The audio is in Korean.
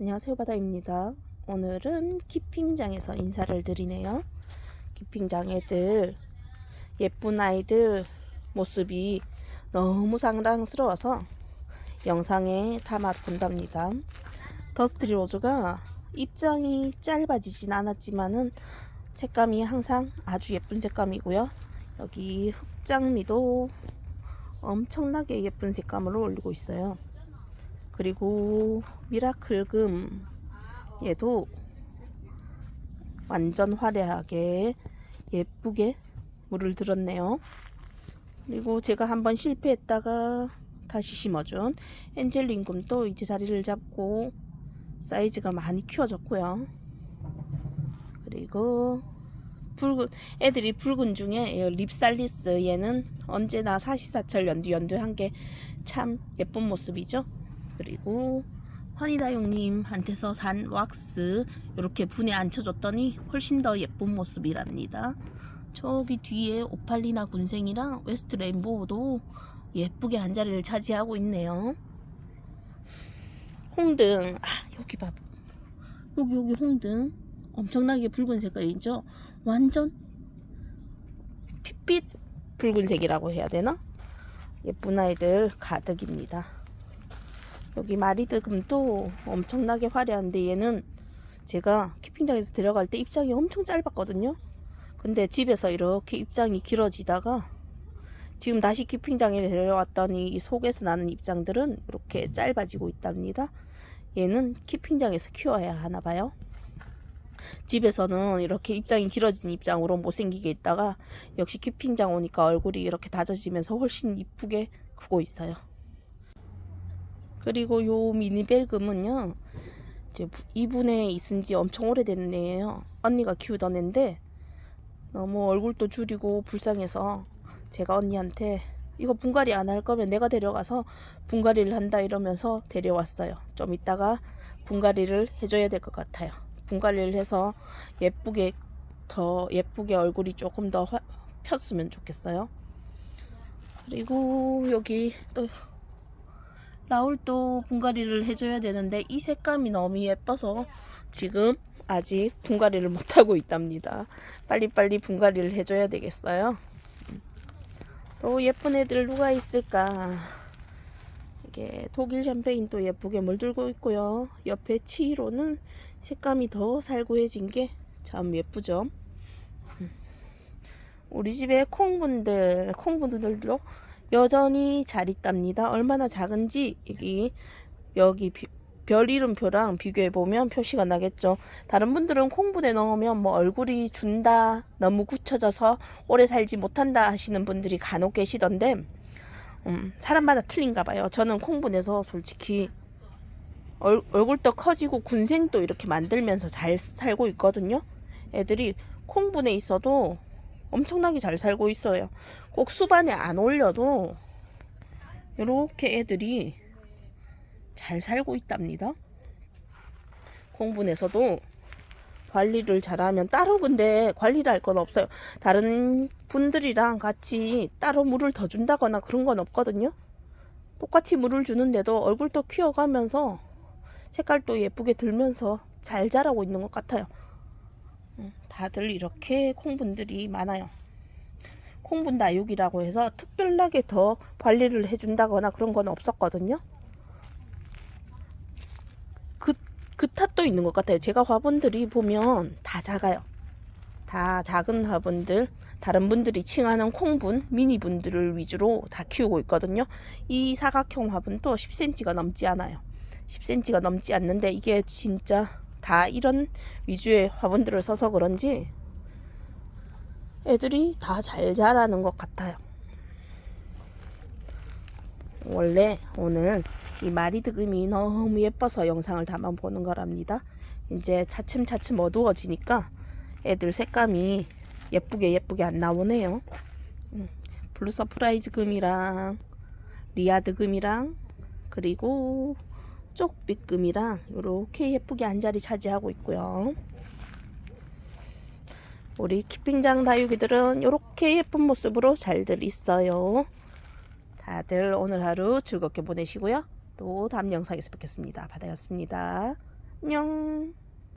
안녕하세요 바다입니다. 오늘은 키핑장에서 인사를 드리네요. 키핑장 애들 예쁜 아이들 모습이 너무 사랑스러워서 영상에 담아 본답니다. 더스트리 로즈가 입장이 짧아지진 않았지만은 색감이 항상 아주 예쁜 색감이고요. 여기 흑장미도 엄청나게 예쁜 색감으로 올리고 있어요 그리고 미라클금 얘도 완전 화려하게 예쁘게 물을 들었네요. 그리고 제가 한번 실패했다가 다시 심어준 엔젤링금도 이제 자리를 잡고 사이즈가 많이 키워졌고요. 그리고 붉은 애들이 붉은 중에 립살리스 얘는 언제나 사시사철 연두 연두한 게 참 예쁜 모습이죠. 그리고 허니다용님한테서 산 왁스 이렇게 분에 앉혀줬더니 훨씬 더 예쁜 모습이랍니다. 저기 뒤에 오팔리나 군생이랑 웨스트 레인보우도 예쁘게 한 자리를 차지하고 있네요. 홍등 아 여기 봐 여기 여기 홍등 엄청나게 붉은 색깔이죠. 완전 핏빛 붉은색이라고 해야 되나? 예쁜 아이들 가득입니다. 여기 마리드금도 엄청나게 화려한데 얘는 제가 키핑장에서 데려갈 때 입장이 엄청 짧았거든요. 근데 집에서 이렇게 입장이 길어지다가 지금 다시 키핑장에 데려왔더니 이 속에서 나는 입장들은 이렇게 짧아지고 있답니다. 얘는 키핑장에서 키워야 하나 봐요. 집에서는 이렇게 입장이 길어진 입장으로 못생기게 있다가 역시 키핑장 오니까 얼굴이 이렇게 다져지면서 훨씬 이쁘게 크고 있어요. 그리고 요 미니벨금은요 이제 이분에 있은 지 엄청 오래된 애예요. 언니가 키우던 애인데 너무 얼굴도 줄이고 불쌍해서 제가 언니한테 이거 분갈이 안 할 거면 내가 데려가서 분갈이를 한다. 이러면서 데려왔어요. 좀 이따가 분갈이를 해줘야 될 것 같아요. 분갈이를 해서 예쁘게 더 예쁘게 얼굴이 조금 더 화, 폈으면 좋겠어요. 그리고 여기 또 라울도 분갈이를 해줘야 되는데 이 색감이 너무 예뻐서 지금 아직 분갈이를 못하고 있답니다. 빨리빨리 분갈이를 해줘야 되겠어요. 또 예쁜 애들 누가 있을까? 이게 독일 샴페인도 예쁘게 물들고 있고요. 옆에 치로는 색감이 더 살구해진 게 참 예쁘죠. 우리 집에 콩분들, 콩분들도 여전히 잘 있답니다. 얼마나 작은지 여기 여기 비, 별 이름표랑 비교해 보면 표시가 나겠죠. 다른 분들은 콩분에 넣으면 뭐 얼굴이 준다, 너무 굳혀져서 오래 살지 못한다 하시는 분들이 간혹 계시던데, 음, 사람마다 틀린가 봐요. 저는 콩분에서 솔직히 얼, 얼굴도 커지고 군생도 이렇게 만들면서 잘 살고 있거든요. 애들이 콩분에 있어도 엄청나게 잘 살고 있어요. 꼭 수반에 안 올려도 이렇게 애들이 잘 살고 있답니다. 공분에서도 관리를 잘하면 따로 근데 관리를 할 건 없어요. 다른 분들이랑 같이 따로 물을 더 준다거나 그런 건 없거든요. 똑같이 물을 주는데도 얼굴도 키워가면서 색깔도 예쁘게 들면서 잘 자라고 있는 것 같아요. 다들 이렇게 콩분들이 많아요. 콩분 다육이라고 해서 특별하게 더 관리를 해준다거나 그런 건 없었거든요. 그, 그 탓도 있는 것 같아요. 제가 화분들이 보면 다 작아요. 다 작은 화분들, 다른 분들이 칭하는 콩분, 미니분들을 위주로 다 키우고 있거든요. 이 사각형 화분도 10cm가 넘지 않아요. 10cm가 넘지 않는데 이게 진짜 다 이런 위주의 화분들을 써서 그런지 애들이 다 잘 자라는 것 같아요. 원래 오늘 이 마리드금이 너무 예뻐서 영상을 담아 보는 거랍니다. 이제 차츰차츰 어두워지니까 애들 색감이 예쁘게 예쁘게 안 나오네요. 음, 블루 서프라이즈 금이랑 리아드 금이랑 그리고 쪽빛금이랑 이렇게 예쁘게 한 자리 차지하고 있고요. 우리 키핑장 다육이들은 이렇게 예쁜 모습으로 잘들 있어요. 다들 오늘 하루 즐겁게 보내시고요. 또 다음 영상에서 뵙겠습니다. 바다였습니다. 안녕.